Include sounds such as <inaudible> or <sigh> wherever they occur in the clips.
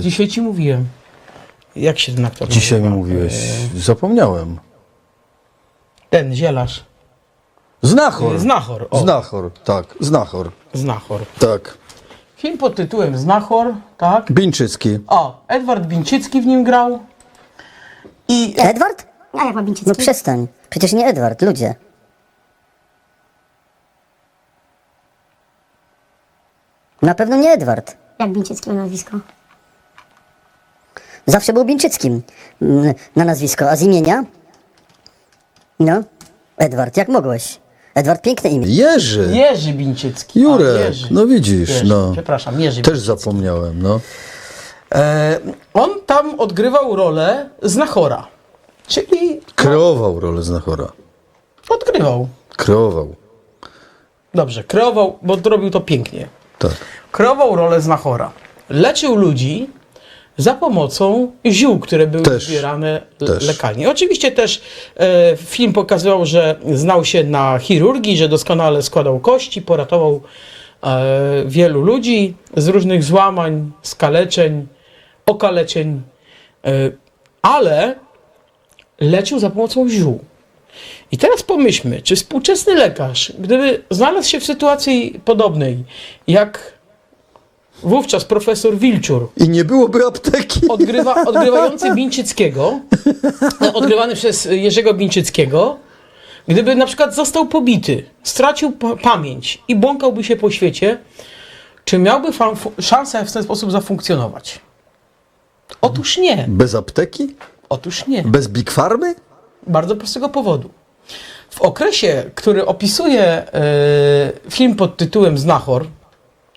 Dzisiaj ci mówiłem. Jak się ten aktor Dzisiaj mi nazywa? mówiłeś. E, Zapomniałem. Ten, zielarz. Znachor. Znachor. O, Znachor, tak. Znachor. Znachor. Tak. Film pod tytułem Znachor, tak? Bińczycki. O, Edward Bińczycki w nim grał. I Edward? A jak ma Bińczycki? No przestań. Przecież nie Edward, ludzie. Na pewno nie Edward. Jak Bińczycki ma nazwisko? Zawsze był Bińczyckim mm, na nazwisko, a z imienia? No, Edward, jak mogłeś? Edward, piękne imię. Jerzy. Jerzy Bińczycki. Jurek. Jerzy. No widzisz, Jerzy. no. Przepraszam, Jerzy Też Bińczycki. zapomniałem, no. E, on tam odgrywał rolę Znachora. Czyli Kreował rolę Znachora. odgrywał. Kreował. Dobrze, kreował, bo robił to pięknie. Tak. Kreował rolę znachora. Leczył ludzi za pomocą ziół, które były Też. zbierane Też. lekalnie. Oczywiście też e, film pokazywał, że znał się na chirurgii, że doskonale składał kości, poratował e, wielu ludzi z różnych złamań, skaleczeń, okaleczeń, e, ale leczył za pomocą ziół. I teraz pomyślmy, czy współczesny lekarz, gdyby znalazł się w sytuacji podobnej, jak wówczas profesor Wilczur, I nie byłoby apteki. odgrywa, odgrywający <laughs> Bińczyckiego, no, odgrywany przez Jerzego Bińczyckiego, gdyby na przykład został pobity, stracił pa- pamięć i błąkałby się po świecie, czy miałby szansę w ten sposób zafunkcjonować? Otóż nie. Bez apteki? Otóż nie. Bez Big Farmy? Bardzo prostego powodu. W okresie, który opisuje e, film pod tytułem Znachor,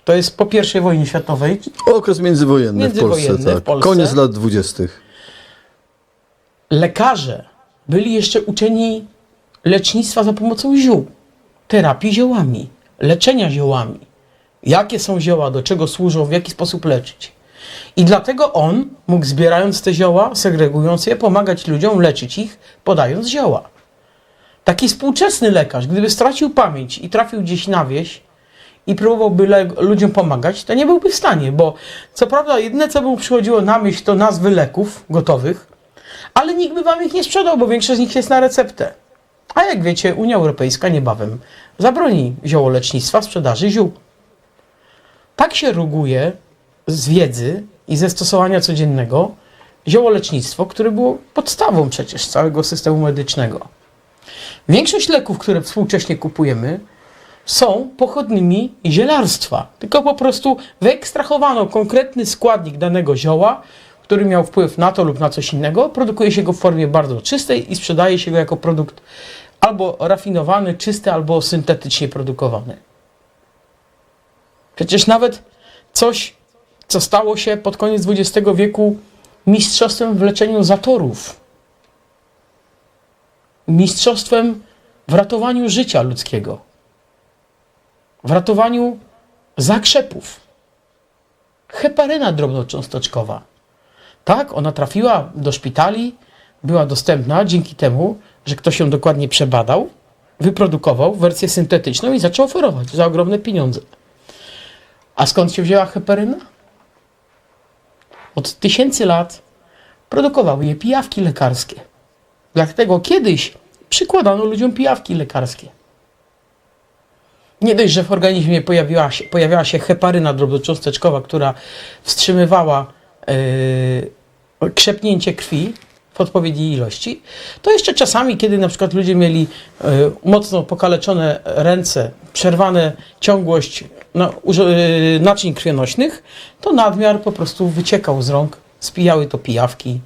to jest po I wojnie światowej, Okres międzywojenny, w Międzywojenny Polsce, w tak. Polsce. Koniec lat dwudziestych. lekarze byli jeszcze uczeni lecznictwa za pomocą ziół, terapii ziołami, leczenia ziołami. Jakie są zioła, do czego służą, w jaki sposób leczyć. I dlatego on mógł zbierając te zioła, segregując je, pomagać ludziom leczyć ich, podając zioła. Taki współczesny lekarz, gdyby stracił pamięć i trafił gdzieś na wieś i próbowałby ludziom pomagać, to nie byłby w stanie, bo co prawda jedyne, co mu przychodziło na myśl, to nazwy leków gotowych, ale nikt by wam ich nie sprzedał, bo większość z nich jest na receptę. A jak wiecie, Unia Europejska niebawem zabroni ziołolecznictwa, sprzedaży ziół. Tak się ruguje z wiedzy i ze stosowania codziennego ziołolecznictwo, które było podstawą przecież całego systemu medycznego. Większość leków, które współcześnie kupujemy, są pochodnymi zielarstwa. Tylko po prostu wyekstrahowano konkretny składnik danego zioła, który miał wpływ na to lub na coś innego. Produkuje się go w formie bardzo czystej i sprzedaje się go jako produkt albo rafinowany, czysty, albo syntetycznie produkowany. Przecież nawet coś, co stało się pod koniec XX wieku mistrzostwem w leczeniu zatorów, mistrzostwem w ratowaniu życia ludzkiego, w ratowaniu zakrzepów. Heparyna drobnocząsteczkowa. Tak, ona trafiła do szpitali, była dostępna dzięki temu, że ktoś ją dokładnie przebadał, wyprodukował wersję syntetyczną i zaczął oferować za ogromne pieniądze. A skąd się wzięła heparyna? Od tysięcy lat produkowały je pijawki lekarskie. Dlatego kiedyś przykładano ludziom pijawki lekarskie. Nie dość, że w organizmie pojawiła się, pojawiała się heparyna drobnocząsteczkowa, która wstrzymywała yy, krzepnięcie krwi w odpowiedniej ilości, to jeszcze czasami, kiedy na przykład ludzie mieli yy, mocno pokaleczone ręce, przerwane ciągłość no, yy, naczyń krwionośnych, to nadmiar po prostu wyciekał z rąk, spijały to pijawki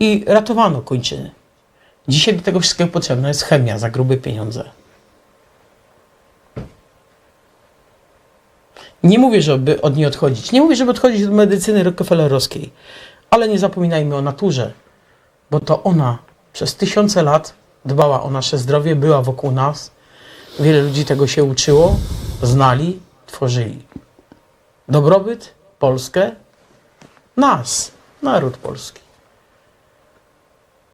i ratowano kończyny. Dzisiaj do tego wszystkiego potrzebna jest chemia za grube pieniądze. Nie mówię, żeby od niej odchodzić. Nie mówię, żeby odchodzić od medycyny rockefellerowskiej. Ale nie zapominajmy o naturze, bo to ona przez tysiące lat dbała o nasze zdrowie, była wokół nas. Wiele ludzi tego się uczyło, znali, tworzyli. Dobrobyt, Polskę, nas, naród polski.